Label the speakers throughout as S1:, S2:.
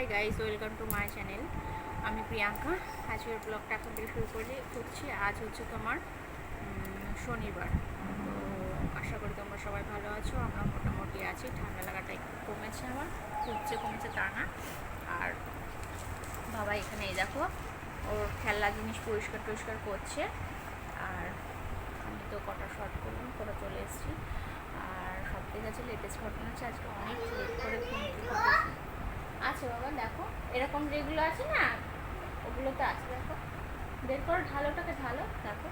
S1: Hi guys, welcome to my channel. আমি প্রিয়াঙ্কা। আজকের ব্লগটা এখন থেকে শুরু করে করছি। আজ হচ্ছে তোমার শনিবার। তো আশা করি তোমরা সবাই ভালো আছো। আমরা মোটামুটি আছি। ঠান্ডা লাগাটা একটু কমেছে আমার। যে কমেছে তা না। আর বাবা এখানে এই দেখো, ওর খেলনা জিনিস পরিষ্কার টরিষ্কার করছে। আর আমি তো কটা শর্ট করলাম, কটা চলে এসেছি। আর সব থেকে আছে লেটেস্ট ঘটনা হচ্ছে, আজকে অনেক লেট করে ঘুম। আছে বাবা, দেখো। এরকম যেগুলো আছে না ওগুলো তো আছে, দেখো। বের করো, ঢালোটাকে ঢালো, দেখো।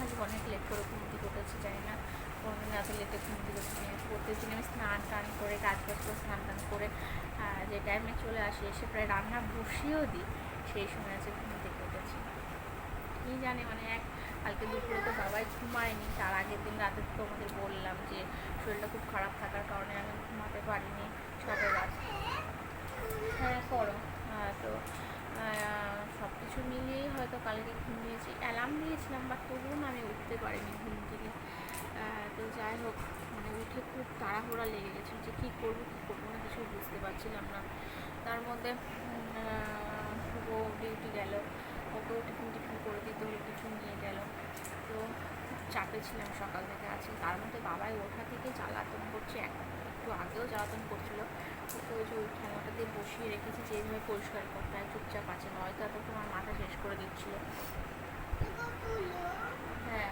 S1: আজ অনেক লেট করে থেকে উঠেছি, জানি না। কোনোদিন এত লেটে ঘুম থেকে উঠে প্রত্যেকদিন আমি স্নান টান করে কাজ বাজ করে, স্নান টান করে যে টাইমে চলে আসি, এসে প্রায় রান্না বসিয়েও দিই, সেই সময় আছে থেকে উঠেছি। কী জানি মানে এক কালকে দুপুরে তো বাবাই ঘুমায়নি, তার আগের দিন রাতে তো আমাদের বললাম যে শরীরটা খুব খারাপ থাকার কারণে আমি ঘুমাতে পারিনি ছটা রাত হ্যাঁ করো। হ্যাঁ তো সব কিছু মিলিয়েই হয়তো কালকে ঘুমিয়েছি। অ্যালার্ম দিয়েছিলাম, বাট তবুও না আমি উঠতে পারিনি ঘুম থেকে। তো যাই হোক মানে উঠে খুব তাড়াহুড়া লেগে গেছে যে কী করব কী করব না কিছু বুঝতে পারছিলাম না। তার মধ্যে ও ডিউটি গেল ওকেও টিফিন টিফিন করে দিতে হলো, কিছু নিয়ে গেল। চাপে ছিলাম সকাল থেকে আজকে তার মধ্যে বাবাই ওঠা থেকে জ্বালাতন করছে, এক- একটু আগেও জ্বালাতন করছিল। ওকে ওই যে বসিয়ে রেখেছি যে এইভাবে পরিষ্কার করতে হয়, চুপচাপ আছে, নয়তো এত তোমার মাথা শেষ করে দিচ্ছিল। হ্যাঁ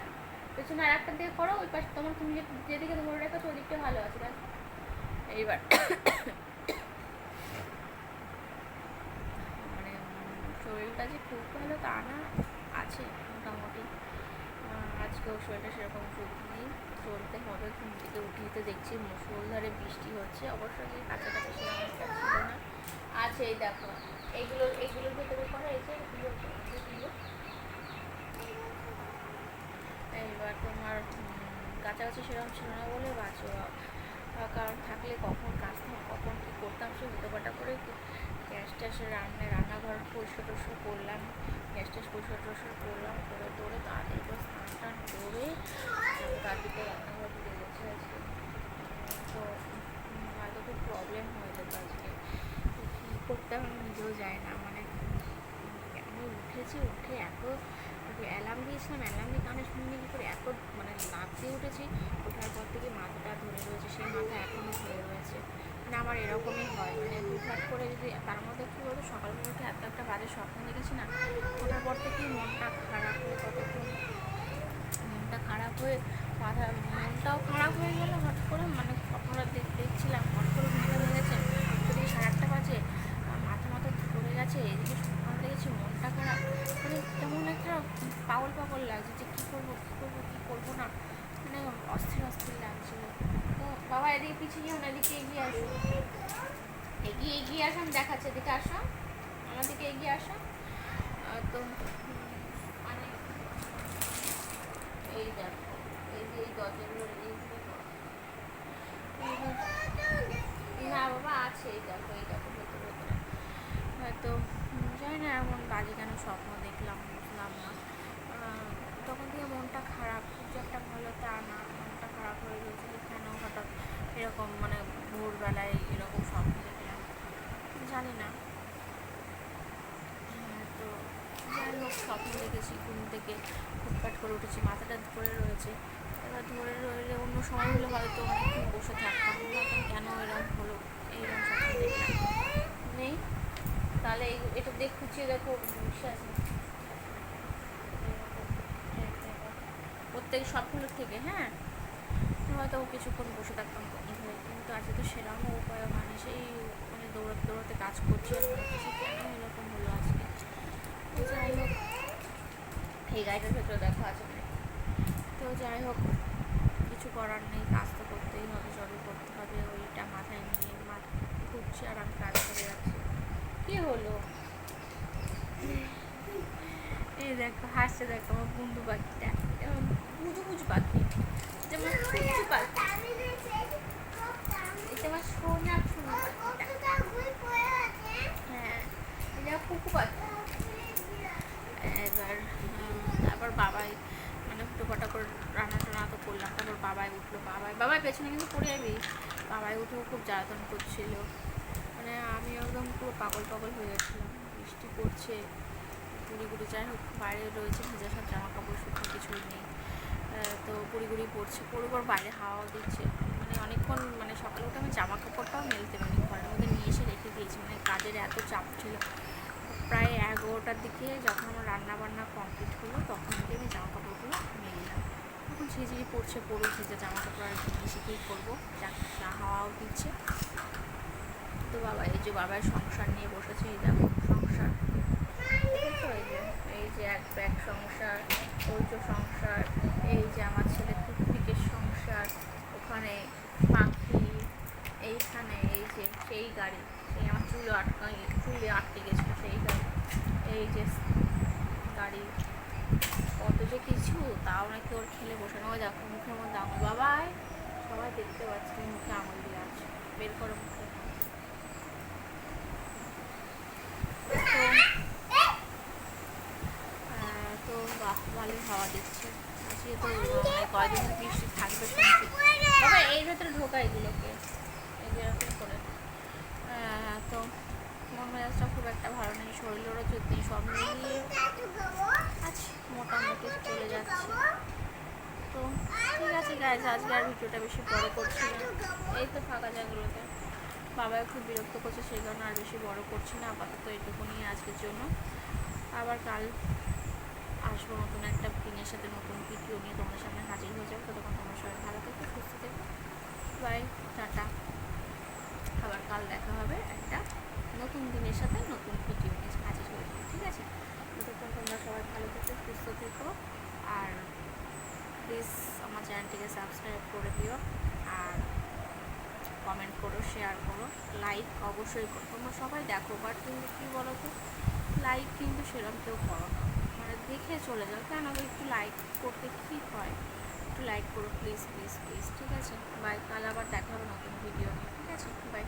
S1: পেছনে আর একটা দিয়ে করো, ওই পাশে তোমার তুমি যেদিকে ধরে রেখেছো ওই দিকটা ভালো আছে, দেখো। এইবার মানে শরীরটা যে খুব ভালো তা না, আছে মোটামুটি। আজকেও শরীরটা সেরকম সুখ নেই চলতে হবে, ঘুম থেকে উঠিয়ে তো দেখছি মুসলধারে বৃষ্টি হচ্ছে। অবশ্য যে কাছাকাছি সেরকম একটা ছিল না। আছে এই দেখো এইগুলো এইগুলোর ভেতরে করা এই যে। এইবার তোমার কাছাকাছি সেরকম ছিল না বলে বাঁচো। কারণ থাকলে কখন কাজতাম কখন কী করতাম সে হুটোপাটা করে ট্যাসে রান্না, রান্নাঘর পরিষ্কার টরিষ্কার করলাম, গ্যাস ট্যাস পরিষ্কার টরিষ্কার করলাম, করে করে স্নান টান করে তাড়াতাড়ি রান্নাঘর ঢুকে গেছে আজকে। তো হয়তো খুব প্রবলেম হয়ে যেত আজকে। কী করতে আমি নিজেও যাই না মানে আমি উঠেছি, উঠে এত অ্যালার্ম দিয়েছিলাম অ্যালার্ম দিয়ে কানে শুনিনি কী করে, এত মানে দিয়ে উঠেছি, ওঠার পর থেকে মাথাটা ধরে রয়েছে, সেই মাথা এখনও ধরে রয়েছে। আমার এরকমই হয়। মানে হুটহাট করে যদি তার মধ্যে কী বলতো, সকালবেলা উঠে এত একটা বাজে স্বপ্ন দেখেছি না ওঠার পর থেকেই মনটা খারাপ হয়ে কতক্ষণ মনটা খারাপ হয়ে মাথা মনটাও খারাপ হয়ে গেল, হঠাৎ করে মানে স্বপ্নটা দেখ- দেখছিলাম হঠাৎ করে ঘুমটা ভেঙে গেছে যদি সাড়ে আটটা বাজে আর মাথা মাথা ধরে গেছে এদিকে স্বপ্ন দেখেছি মনটা খারাপ মানে কেমন একটা পাগল পাগল লাগছে যে কী করব কী করব কী করব না মানে অস্থির অস্থির লাগছিল তো বাবা এদিকে পিছিয়ে না এদিকে এগিয়ে আসো। এগিয়ে এগিয়ে আসো আমি দেখাচ্ছি এদিকে আসো। আমার দিকে এগিয়ে আসো। তো মানে এই দেখো এই এই বাবা আছে এই ভেতরে উম, জানি না কেন স্বপ্ন দেখলাম না। তখন মনটা খারাপ খুব যে একটা ভালো তা না মনটা খারাপ হয়ে গেছে যে কেন হঠাৎ এরকম মানে ভোরবেলায় এরকম স্বপ্ন দেখলাম জানি না। হ্যাঁ, তো যাই হোক স্বপ্ন দেখেছি ঘুম থেকে ফুটপাট করে উঠেছি মাথাটা ধরে রয়েছে। এবার ধরে রইলে অন্য সময় হলে হয়তো অনেকক্ষণ বসে থাকতাম কেন এরকম হলো? এইরকম স্বপ্ন দেখলাম নেই। তাহলে এটা দেখ খুঁজিয়ে দেখো বিশ্বাস প্রত্যেক স্বপ্নের থেকে হ্যাঁ? হয়তো কিছুক্ষণ বসে থাকতাম। কিন্তু আজকে তো সেরকম উপায় হয়নি সেই মানে দৌড়াতে দৌড়াতে কাজ করছি কেন এরকম হলো আজকে। যাই হোক এই গাড়িটার ভেতরে দেখা আছে তো যাই হোক কিছু করার নেই কাজ তো করতেই হবে সবই করতে হবে ওইটা মাথায় নিয়ে মাথা ঘুরছি আর আমি কাজ করে যাচ্ছি। কি হলো? এই দেখো হাসছে দেখো আমার বন্ধু পাখিটা বুঝু বুঝু পাখি। যেমন পাখি। আমার সোনা সোনা হ্যাঁ এটা কুকু পাখি। এবার তারপর বাবাই মানে ফুটোপাটা করে রান্না টান্না তো করলাম, তারপর বাবাই উঠল। বাবাই বাবাই পেছনে কিন্তু পড়ে যাবি। বাবাই উঠেও খুব জ্বালাতন করছিল। মানে আমি একদম পুরো পাগল পাগল হয়ে গেছিলাম। বৃষ্টি পড়ছে গুড়ি গুড়ি যাই হোক, বাইরে রয়েছে ভেজা সব জামা কাপড় শুকনো কিছুই নেই। তো গুড়ি গুড়ি পড়ছে পড়বার বাইরে হাওয়াও দিচ্ছে। মানে অনেকক্ষণ মানে সকালে উঠে আমি জামা কাপড়টাও মেলতে পারিনি ঘরের মধ্যে নিয়ে এসে রেখে দিয়েছি মানে কাজের এত চাপ ছিল প্রায় এগারোটার দিকে যখন আমার রান্না বান্না কমপ্লিট হলো, তখন থেকে আমি জামা কাপড়গুলো মেললাম এখন ঝিঝিরি পড়ছে পড়ুক ভেজা জামা কাপড় আর বেশি কী করব, যা হাওয়াও দিচ্ছে। তো বাবা, এই যে বাবার সংসার নিয়ে বসেছে, এই দেখো সংসার। এই যে এক ব্যাগ সংসার যে সংসার, এই যে আমার ছেলে টুকটিকের সংসার, ওখানে পাখি, এইখানে এই যে সেই গাড়ি। চুলো আটকা চুলে আটকে গেছিল সেই এই যে গাড়ি কত যে কিছু, তাও নাকি ওর খেলে বসে ওই দেখো মুখের মধ্যে আঙুল। বাবাই সবাই দেখতে পাচ্ছি মুখে আঙুল দিয়ে আছে। বের করো মুখে। তো বাহ ভালোই হাওয়া দিচ্ছে। তো মানে কয়দিন বৃষ্টি থাকবে শুনছি। এই ভেতরে ঢোকা এগুলোকে। এই যে করে। তো মন মেজাজটা খুব একটা ভালো নেই। শরীরেরও যদি সব মিলিয়ে আছে মোটামুটি চলে যাচ্ছে। তো ঠিক আছে গাইজ আজকে আর ভিডিওটা বেশি বড় করছি না। এই তো ফাঁকা জায়গাগুলোতে। বাবাও খুব বিরক্ত করছে, সেই কারণে আর বেশি বড় করছি না, আপাতত এইটুকুনি আজকের জন্য। আবার কাল আসব নতুন একটা দিনের সাথে নতুন ভিডিও নিয়ে তোমাদের সামনে হাজির হয়ে যাব। ততক্ষণ তোমার সবাই ভালো থেকো, সুস্থ থেকো। Bye tata. আবার কাল দেখা হবে একটা নতুন দিনের সাথে নতুন ভিডিও নিয়ে হাজির হয়ে যাব, ঠিক আছে? ততক্ষণ তোমরা সবাই ভালো থেকো, সুস্থ থেকো আর প্লিজ আমার চ্যানেলটিকে সাবস্ক্রাইব করে দিও আর কমেন্ট করো শেয়ার করো লাইক অবশ্যই করো। তোমরা সবাই দেখো বাট কিন্তু কী বলো তো লাইক কিন্তু সেরকম কেউ করো না। মানে দেখে চলে যাও, কেন একটু লাইক করতে কী হয়? একটু লাইক করো প্লিজ প্লিজ প্লিজ ঠিক আছে? বাই কাল আবার দেখা হবে নতুন ভিডিও নিয়ে, ঠিক আছে? বাই